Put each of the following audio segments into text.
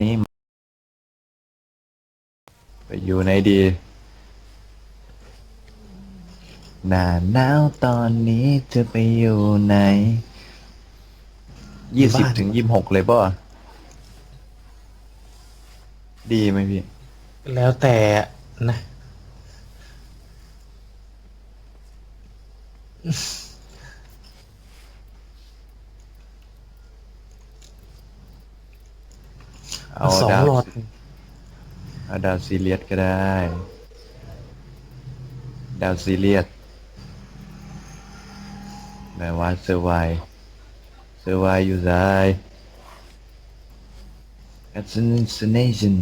นี่ไปอยู่ไหนดี หน้าหนาวตอนนี้จะไปอยู่ไหนยี่สิบบ้าน ถึงยี่สิบหกเลยป่ะดีไหมพี่ แล้วแต่นะ เอาสองดาวหลอดเอาดาวซีเรียสก็ได้ ดาวซีเรียสแปลว่าเซอร์ไวเซอร์ไวอยู่ไซ assassination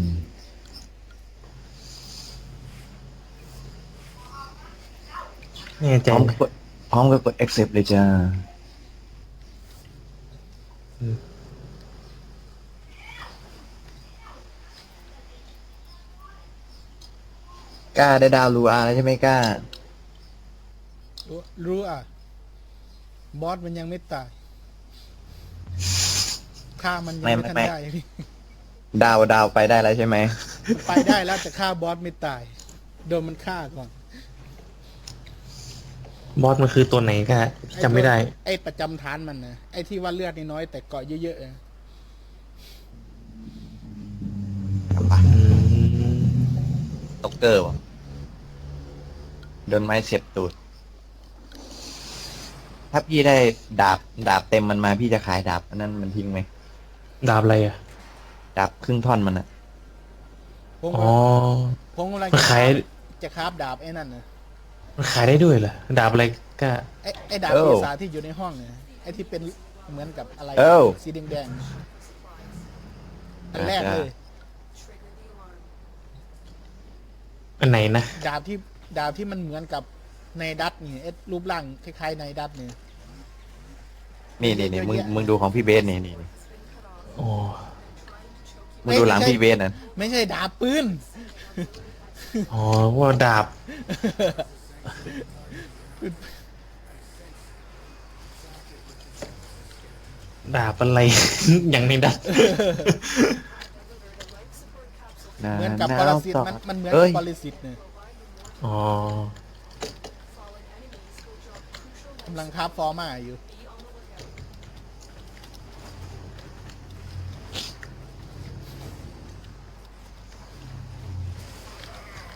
แน่ใจพร้อมไหมกับกดพร้อมกับกด accept เลยจ้า กล้าได้ดาวรูอาร์แล้วใช่ไหมกล้า รู้รู้อะ บอสมันยังไม่ตายฆ่ามันยังไม่ไม่ทันไม่ ได้พี่ดาวดาวไปได้แล้วใช่ไหมไปได้แล้วแต่ฆ่าบอสไม่ตาย โดนมันฆ่าก่อนบอสมันคือตัวไหนก็จำไม่ได้ ไอ้ประจำฐานมันนะไอ้ที่ว่าเลือดน้อยๆแต่เกาะเยอะๆอะอืมตกเกอร์วะ โดนไม้เสียบตูด ถ้าพี่ได้ดาบดาบเต็มมันมาพี่จะขายดาบอันนั้นมันทิ้งไหมดาบอะไรอะ ดาบครึ่งท่อนมันอะผมอ๋อ ผมกำลังมันจะขาย จะคราบดาบไอ้นั่นนะมันขายได้ด้วยเหรอ ดาบอะไรก็ ไอ้ไอ้ดาบปีศาจที่อยู่ในห้องเนี่ยไอ้ที่เป็นเหมือนกับอะไรเอ้า สีแดงๆอันแรกเลย อันไหนนะ ดาบที่ ดาบที่มันเหมือนกับในดัตนี่เอ๊ะรูปร่างคล้ายๆในดัตนี่ นี่นี่นี่มึงเยอะแยะ มึงดูของพี่เบสนี่นี่นี่อ๋อมึงดูหลังพี่เบสน่ะไม่ใช่ดาบปืน อ๋อว่าดาบ ดาบอะไร อย่างในดับเหมือนกับปรสิตมันมันเหมือนเอ้กับยปรสิตเนี่ย อ๋อกำลังคาบฟอร์มาอยู่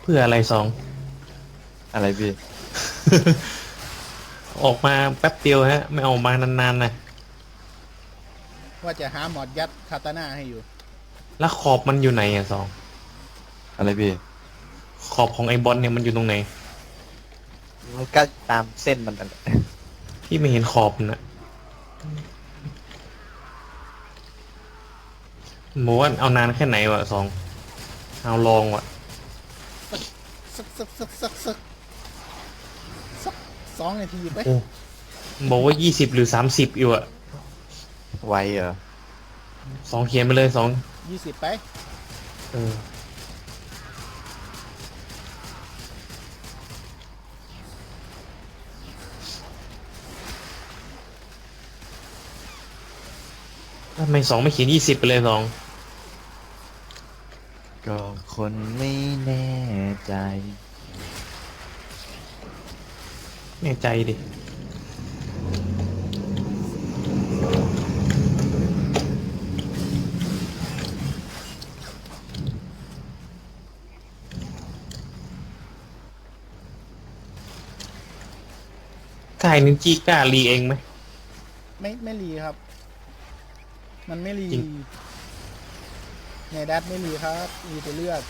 เพื่ออะไรสอง อะไรพี่ ออกมาแป๊บเดียวฮะ ไม่ออกมานานๆนะว่าจะหาหมอดยัดคาตาน่าให้อยู่ แล้วขอบมันอยู่ไหนอะสอง อะไรพี่ ขอบของไอ้บอลเนี่ยมันอยู่ตรงไหน มันก็ตามเส้นมันนั่นแหละพี่ไม่เห็นขอบนะหมูว่าเอานานแค่ไหนวะสองเอาลองวะสักสักสักสักสักสักสองนาทีไปโอ้บอกว่ายี่สิบหรือสามสิบอยู่อะไวเหรอสองเขียนไปเลยสองยี่สิบไป เออ ทำไมสองไม่เขียนยี่สิบไปเลยสองก็คนไม่แน่ใจ แน่ใจดิกายนินจีกล้ารีเองไหมไม่ไม่รีครับ มันไม่รีจริงในดัตไม่รีครับรีแต่เลือด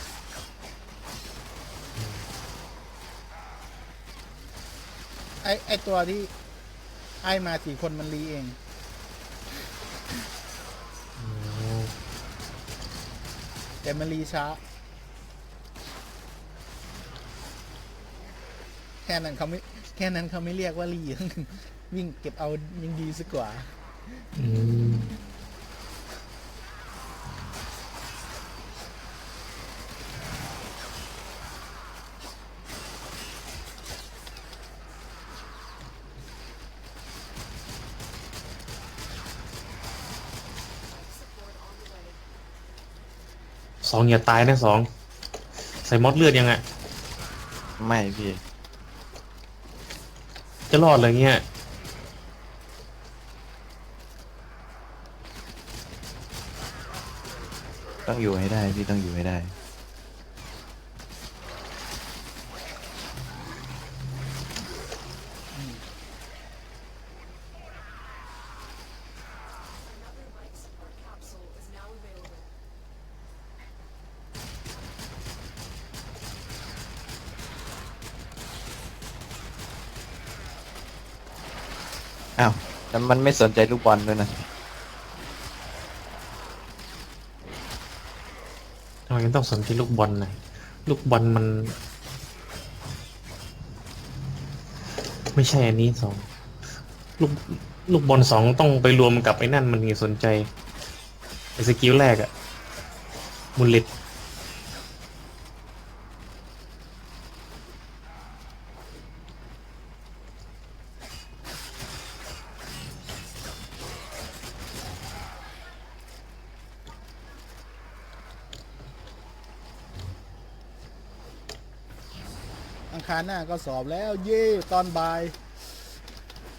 ไอไอตัวที่ไอมาสี่คนมันรีเองแต่มันรีช้า แค่นั้นเขาไม่แค่นั้นเขาไม่เรียกว่ารี วิ่งเก็บเอายังดีสักกว่า อืม สองอย่าตายนะสอง ใส่มอดเลือดยังอะไม่พี่ จะรอดเลยเงี้ย ต้องอยู่ให้ได้พี่ต้องอยู่ให้ได้ มันไม่สนใจลูกบอลด้วยนะทำไมมันต้องสนใจลูกบอลนะลูกบอลมัน ไม่ใช่อันนี้สองลูกลูกบอลสองต้องไปรวมกับไอ้นั่นมันถึงสนใจไอ้สกิลแรกอะมุลเลต หน้าก็สอบแล้ว เย่ตอนบ่าย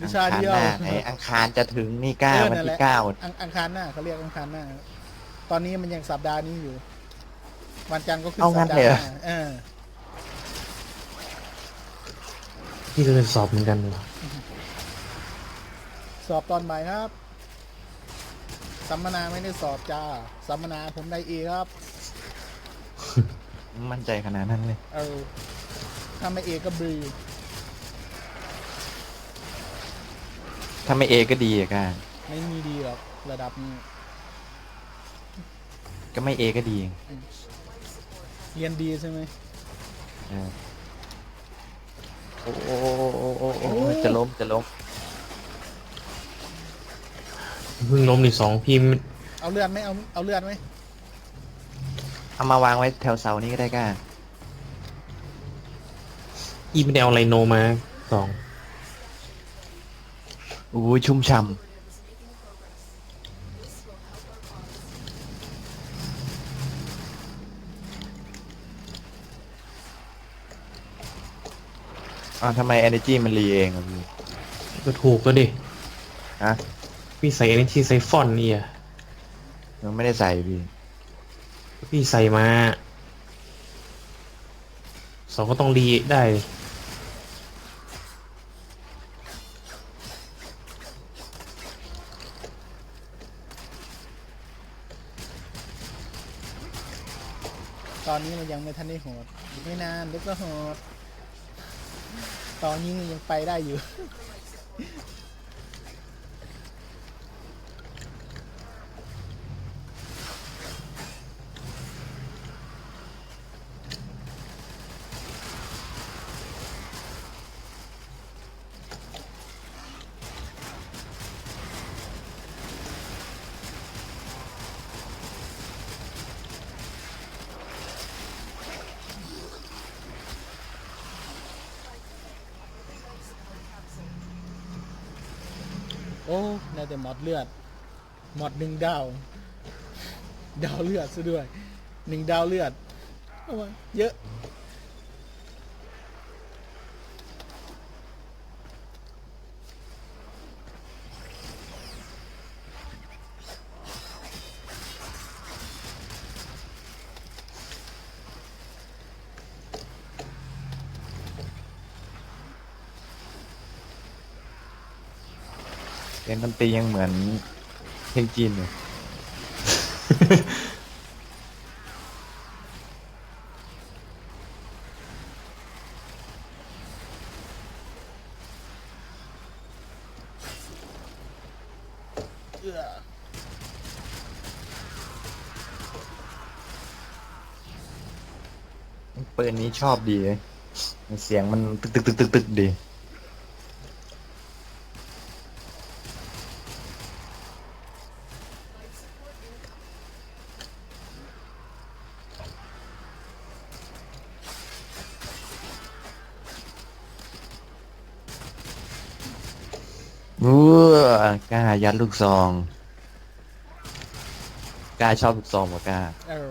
วิชาเดียว อังคารหน้าไหนอังคารจะถึงนี่เก้าเออวันนั่นแหที่ละเก้าอังอังคารหน้าเขาเรียกอังคารหน้าตอนนี้มันยังสัปดาห์นี้อยู่ วันจันทร์ก็คือเอาสังั้ปนดาเลยห์เหรหอน้าเออนี่ก็เป็นสอบเหมือนกันเหรอสอบตอนบ่ายครับ สัมมนาไม่ได้สอบจ้า สัมมนาผมได้เอครับ มั่นใจขนาดนั้นเลย เออ ถ้าไม่เอก็บรีถ้าไม่เอก็ดีอะก้าไม่มีดีหรอกระดับนี้ก็ไม่เอก็ดีเรียนดีใช่ไหมเออโอ้โอ้โอ้โอ้โอ้โอ้จะล้มจะล้มเพิ่งล้มนี่สองพี่ไม่เอาเลือดไหมเอาเอาเลือดไหมเอามาวางไว้แถวเสานี้ก็ได้ก้า อีไม่ได้เอาไลโนมาสองอู้ยชุ่มช่ำอ้าวทำไม energy มันรีเองอะพี่ก็ถูกก็ดิฮะพี่ใส่อันนี้ที่ไซฟอนนี่อะมันไม่ได้ใส่พี่ พี่ใส่มาสองก็ต้องรีได้ตอนนี้มัน ยังไม่ทันได้โหดไม่นานเดี๋ยวก็โหดตอนนี้ยังไปได้อยู่ อ้น่าจะหมอดเลือด หมดหนึ่งดาว ดาวเลือดซะด้วยหนึ่งดาวเลือดเอามาเยอะ เล่นดนตรียังเหมือนเพลงจีนอยู่เอื้อปืนนี้ชอบดีเลยเสียงมันตึกตึกตึกตึกตึกดี ว้ากล้ายัดลูกซองกล้าชอบลูกซองกว่ากล้า เออ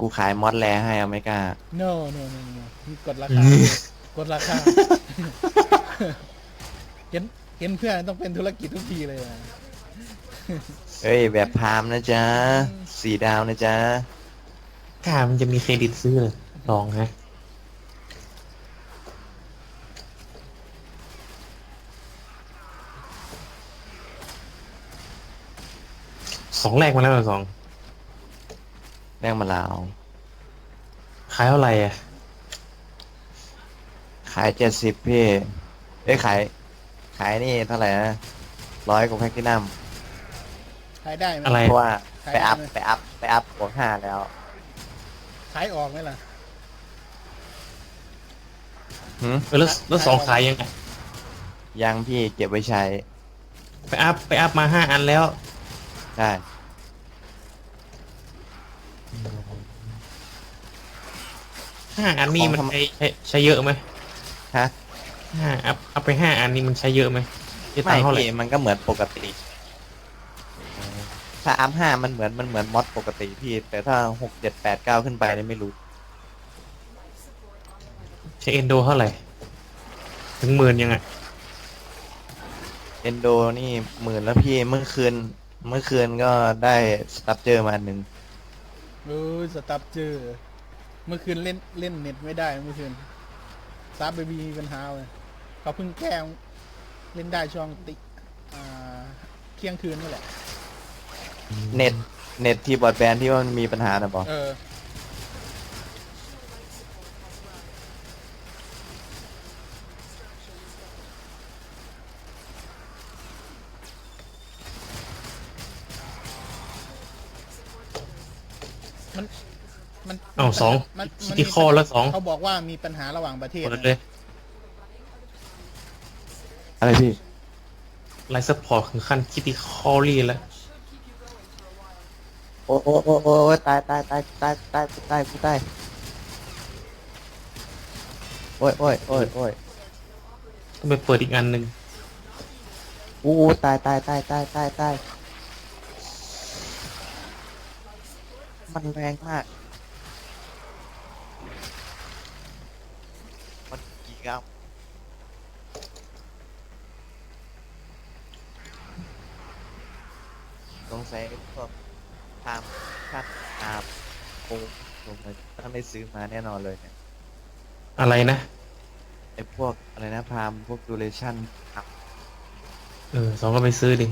กูขายมอดแลให้เอาไม่กล้า no no no no มีกดราคา กดราคา เห็นเห็นเพื่อนต้องเป็นธุรกิจทุกทีเลยอะเอ้ยแบบพามนะจ๊ะสี่ดาวนะจ๊ะกล้ามันจะมีเครดิตซื้อเลยลองฮะ องแรกมาแล้วเหรอสองแรงมาลาวขายเท่าไหร่อะขายเจ็ดสิบพี่เอ้ยขาย ขายนี่เท่าไหร่นะร้อยกว่าแพ็กที่นัมขายได้ไหมอะไรเพราะว่าขายไปอัพได้ไหมไปอัพไปอัพบวกห้าแล้ว ขายออกไหมล่ะ หืมเออแล้วแล้วสองขายยังไงยังพี่เก็บไว้ใช้ ไปอัพไปอัพมาห้าอันแล้ว ได้ ห้าอันนี้มันของทำใช้ใช้ใช้เยอะไหมฮะ ห้าอัพอัพไปห้าอันนี้มันใช้เยอะไหมใช้ตัไม่งค์เท่าไหร่พี่มันก็เหมือนปกติเออถ้าอัพห้ามันเหมือนมันเหมือนมอดปกติพี่ แต่ถ้าหกเจ็ดแปดเก้าขึ้นไปเนี่ยไม่รู้ ใช้เอนโดเท่าไหร่ถึงหมื่นยังไงเอนโดนี่หมื่นแล้วพี่เมื่อคืน เมื่อคืนก็ได้สตับเจอมาอันหนึ่งเออสตับเจอ เมื่อคืนเล่นเล่นเน็ตไม่ได้เมื่อคืนซับเบบีมีปัญหาเลยเขาเพิ่งแก้เล่นได้ช่วงติอ่าเที่ยงคืนนี่แหละ เน็ต เน็ตที่บอดแบนด์ที่ว่ามันมีปัญหานะบอเออ อ้าสองมันมันที่ข้อแล้วสอง เขาบอกว่ามีปัญหาระหว่างประเทศหมดนะเลยอะไรพี่ ไลฟ์ซัพพอร์ตถึงขั้นคิดที่คอรี่แล้วโอ้โอ้โอ้โอ้โอ้ตายตายตายตายตายกูตายกูตายโอ้ยโอ้ยโอ้ยโอ้ยต้องไปเปิดอีกอันหนึ่งอู้ตายตายตายตายตายตายมันแรงมาก มันกี่กรัมสงสัยพวกทามชัดตามโอ้ผมต้อง ได้ซื้อมาแน่นอนเลยเนี่ยอะไรนะไอ้พวกอะไรนะพามพวกดูเรชั่นครับเออสองก็ไปซื้อดิ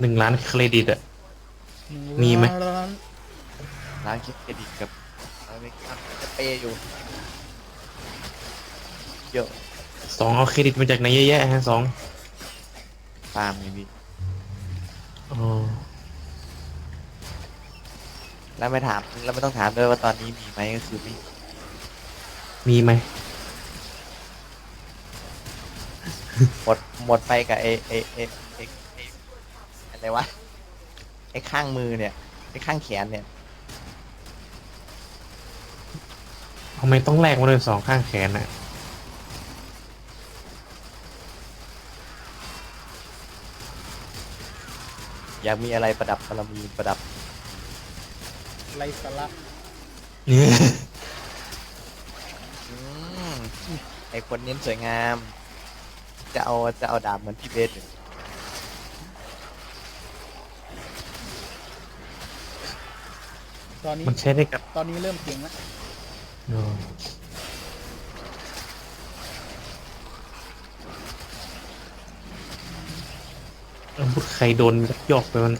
หนึ่งล้านเครดิตอะ มีไหม ร้านร้านคิดเครดิตกับอะไรไม่ครับจะเปย์อยู่เยอะสองเอาเครดิตมาจากไหนเยอะแยะฮะสองฟาร์มมีพี่อ๋อ แล้วไม่ถามแล้วไม่ต้องถามด้วยว่าตอนนี้มีไหมก็คือมีมีไหมหมดหมดไปกับไอ้ไอ้ไอ้ไอ้ไอ้อะไรวะไอ้ข้างมือเนี่ยไอ้ข้างแขนเนี่ยทำไมต้องแลกมาด้วยสองข้างแขนอะอยากมีอะไรประดับบารมีประดับ ไรสาระเนี่ยอืมไอ้คนเน้นสวยงาม จะเอาจะเอาดาบเหมือนพี่เบสอยู่ตอนนี้มันใช้ได้กับตอนนี้เริ่มเก่งแล้วอ๋ออาวุธใครโดนยักยอกไปมัน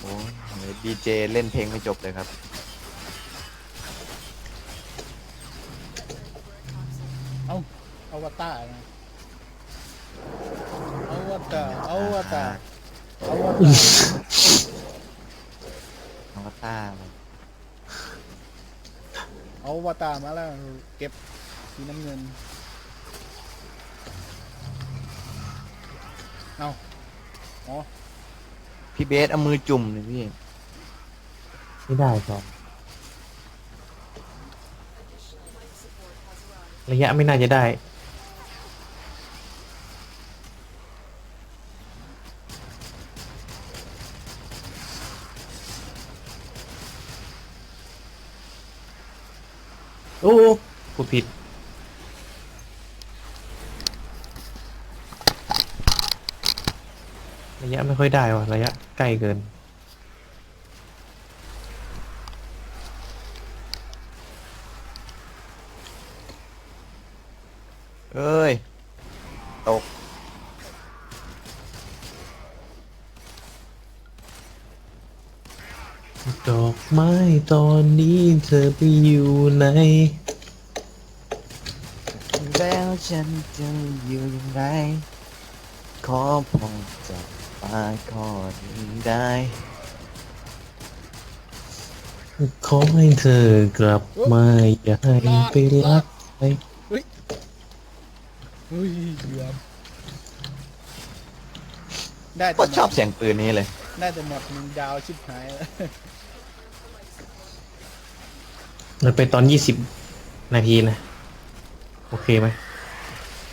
โอ้ยดี เจเล่นเพลงไม่จบเลยครับ เอาอวตารไงอวตารอวตารอวตารน้องก็ต้าเลยอวตารมาแล้วเก็บสีน้ำเงิน เอาอ๋อ พี่เบสเอามือจุ่มเลยพี่ ไม่ได้ครับ ระยะไม่น่าจะได้ โอ้ผู้ผิด ระยะไม่ค่อยได้ว่ะ ระยะใกล้เกิน เอ้ย ตก ดอกไม้ตอนนี้เธอไปอยู่ไหน แล้วฉันจะอยู่อย่างไร ขอพอจะปาข้อนี้ได้ ขอให้เธอกลับมาอย่าให้ไปรักใคร อุ้ยเกือบได้แต่ก็หมดชอบเสียงปืนนี้เลย ได้แต่หมดหนึ่งดาวชิบหายแล้วมันไปตอนยี่สิบนาทีนะ โอเคไหม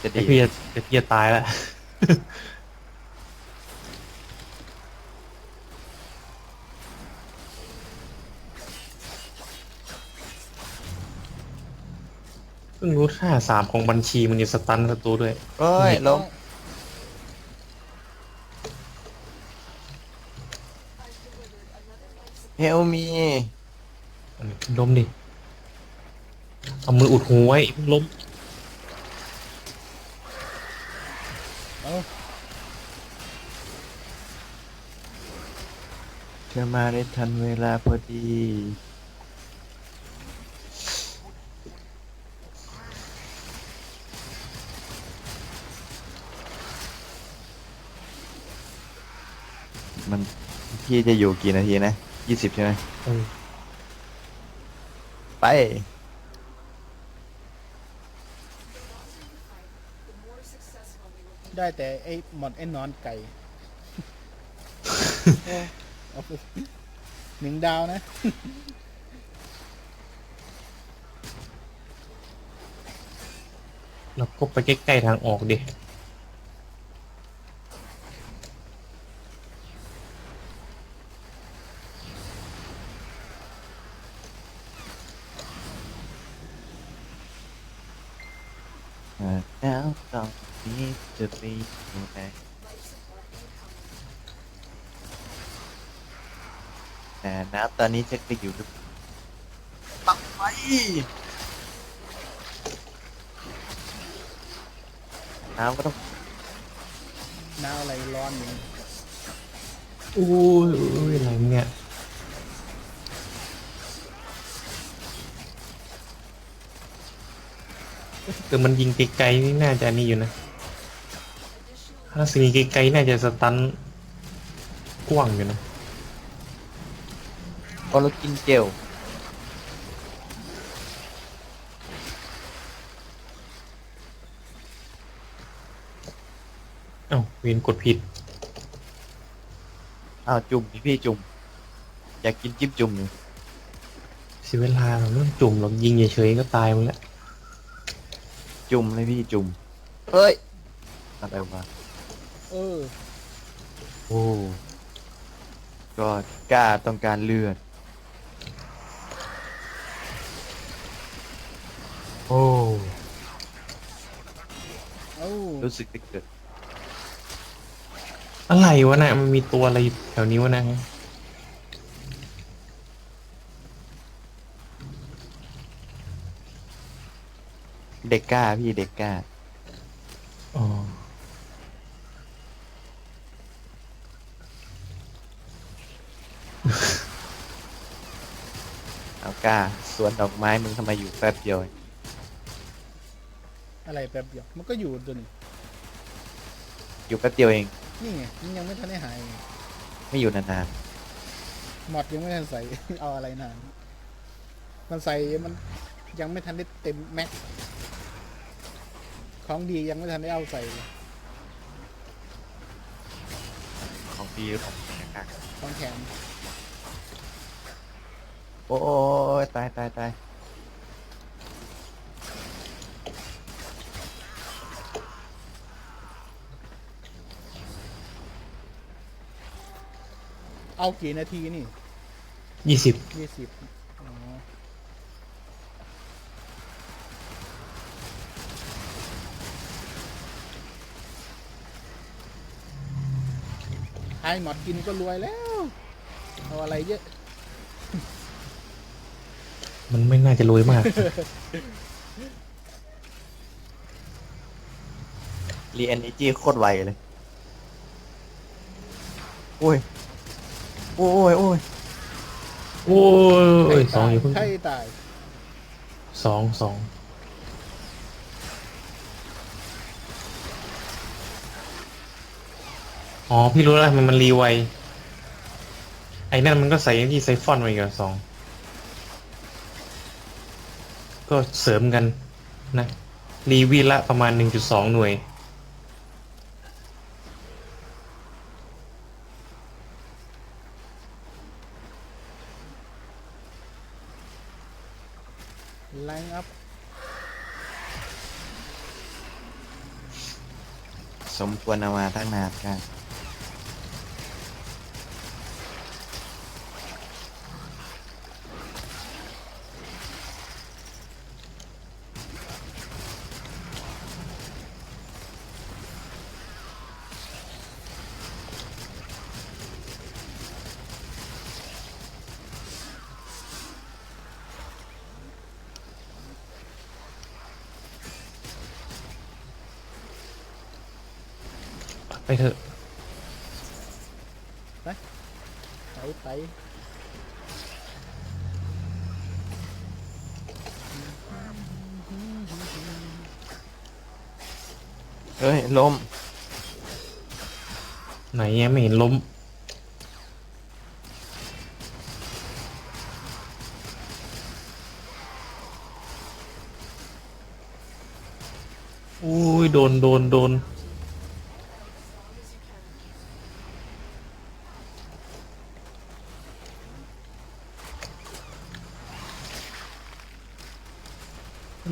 จะเดี๋ดียวพี่จะเดี๋ยวพี่จะตายแล้ว พิ่งรู้ท่าสามของบัญชีมันจะสตันศัตรูด้วย เอ้ยลงเฮลมีล้มดิ เอามืออุดหูไว้เพิ่งล้มเอาเธอมาได้ทันเวลาพอดี มันพี่จะอยู่กี่นาทีนะยี่สิบใช่ไหมเออไป ได้แต่ไอ้หมดไอ้นอนไก่เอาไปหนึ่งดาวนะ เราก็ไปใกล้ๆทางออกดิ แล้วตอนนี้ จะไปอยู่ไหนแต่น้ำตอนนี้จะไปอยู่หรือปักไปน้ำก็ต้องน้ำอะไรร้อนอยู่อู้ยอู้ยอะไรเนี่ยแต่มันยิงไกลๆนี่น่าจะนี่อยู่นะ ถ้าสิงไกลๆน่าจะสตันกว้างอยู่นะพอเรากินเจลเอ้าเวียนกดผิด อ้าวจุ่มดิพี่จุ่มอยากกินจิ้มจุ่มอยู่เสียเวลาเราไม่ต้องจุ่มหรอกยิงเฉยๆก็ตายหมดแล้ว จุ่มเลยพี่จุ่มเฮ้ยอะไรวะ เออ โอ้ก็กล้าต้องการเลือด โอ้ เอ้ารู้สึกจะเกิดอะไรวะนะ่ะมันมีตัวอะไรแถวนี้วะนะเด็กกล้าพี่เด็กกล้า อ๋อ เอากล้า สวนดอกไม้มึงทำไมอยู่แป๊บเดียวเองอะไรแป๊บเดียวมันก็อยู่ตัวนี้อยู่แป๊บเดียวเอง นี่ไงมันยังไม่ทันได้หายไม่อยู่นานหมดยังไม่ทันใส่ เอาอะไรนานมันใส่มันยังไม่ทันได้เต็มแม็กซ์ของดียังไม่ทันได้เอาใส่เลยๆ ของพี่ของกล้าของแถมโโอ้ยตายตายตายเอากี่นาทีนี่ยี่สิบยี่สิบอ๋อให้หมดกินก็รวยแล้ว เอาอะไรเยอะ มันไม่น่าจะรวยมาก รีเอนจีโคตรไวเลย โอ้ย โอ้ย โอ้ย โอ้ยสองอยู่เพิ่งใช่ตาย สองสองอ๋อ พี่รู้แล้วมันมันรีไว ไอ้นั่นมันก็ใส่ที่ไซฟอนมาอีกอะสอง ก็เสริมกันนะรีวีละประมาณหนึ่งจุดสองหน่วย ไลน์อัพสมควรเอามาตั้งนานกันไเฮ้ยล้มไหนยังไม่เห็นล้ม อุ้ย โดน โดน โดน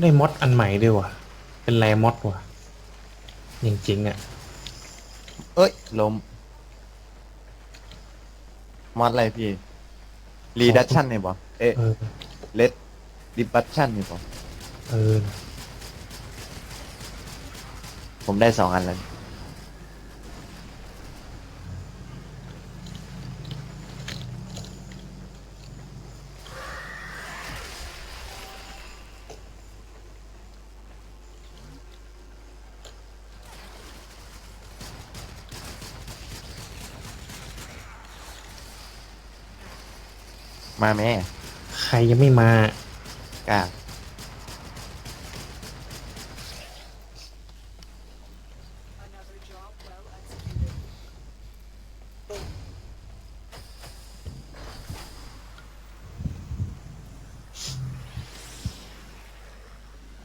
ได้มอดอันใหม่ด้วยว่ะ เป็นแรมอดว่ะ จริงๆอะ เอ้ยล้มมอดอะไรพี่รีดัชชั่นเนี่ยบอเอ๊ะเออ เลดดิบัชชั่นเนี่ยบอเออ ผมได้สองอันแล้ว มาแม่ใครยังไม่มากล้า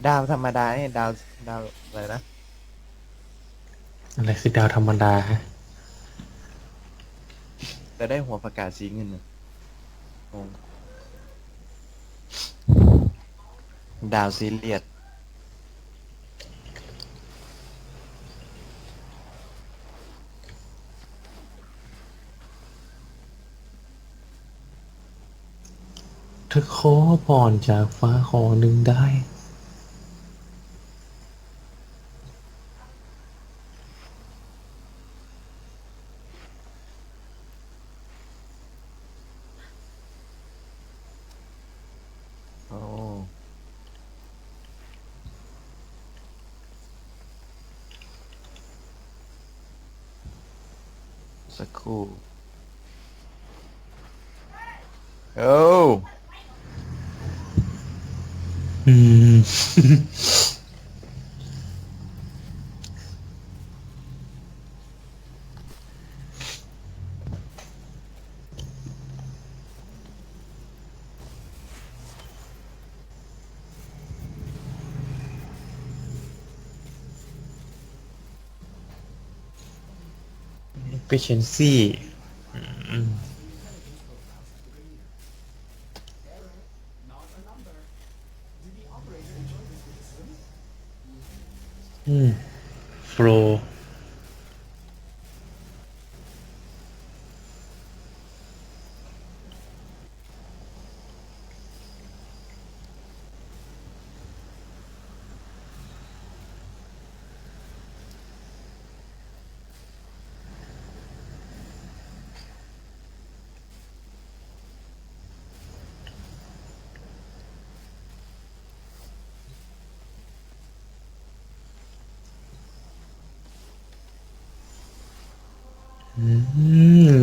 ดาวธรรมดาเนี่ยดาวดาวอะไรนะอะไรคือดาวธรรมดาฮะจะได้หัวประกาศสีเงินน่ะงง ดาวซีเรียสเธอขอพรจากฟ้าขอหนึ่งได้ โอ้อืม efficiency อื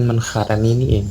มันขาดอันนี้นี่เอง